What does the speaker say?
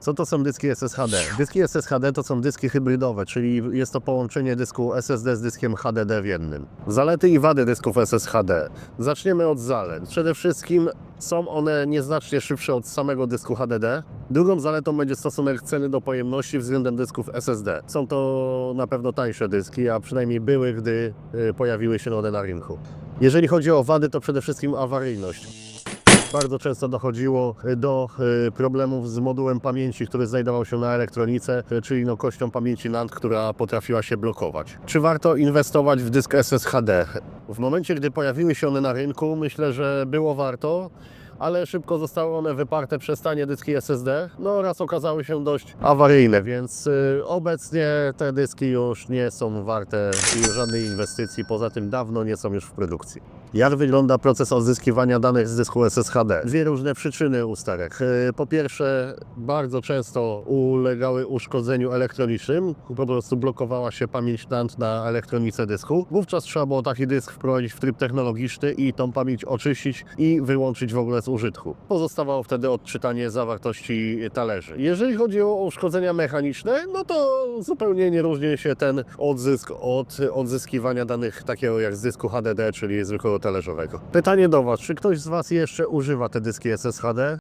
Co to są dyski SSHD? Dyski SSHD to są dyski hybrydowe, czyli jest to połączenie dysku SSD z dyskiem HDD w jednym. Zalety i wady dysków SSHD. Zaczniemy od zalet. Przede wszystkim są one nieznacznie szybsze od samego dysku HDD. Drugą zaletą będzie stosunek ceny do pojemności względem dysków SSD. Są to na pewno tańsze dyski, a przynajmniej były, gdy y, pojawiły się one na rynku. Jeżeli chodzi o wady, to przede wszystkim awaryjność. Bardzo często dochodziło do y, problemów z modułem pamięci, który znajdował się na elektronice, y, czyli no kością pamięci NAND, która potrafiła się blokować. Czy warto inwestować w dysk SSHD? W momencie, gdy pojawiły się one na rynku, myślę, że było warto. Ale szybko zostały one wyparte przez tanie dyski SSD, no oraz okazały się dość awaryjne, więc y, obecnie te dyski już nie są warte żadnej inwestycji, poza tym dawno nie są już w produkcji. Jak wygląda proces odzyskiwania danych z dysku SSHD? Dwie różne przyczyny usterek. E, Po pierwsze, bardzo często ulegały uszkodzeniu elektronicznym, po prostu blokowała się pamięć NAND na elektronice dysku. Wówczas trzeba było taki dysk wprowadzić w tryb technologiczny i tą pamięć oczyścić i wyłączyć w ogóle z użytku. Pozostawało wtedy odczytanie zawartości talerzy. Jeżeli chodzi o uszkodzenia mechaniczne, no to zupełnie nie różni się ten odzysk od odzyskiwania danych takiego jak z dysku HDD, czyli zwykłego talerzowego. Pytanie do Was, czy ktoś z Was jeszcze używa te dyski SSHD?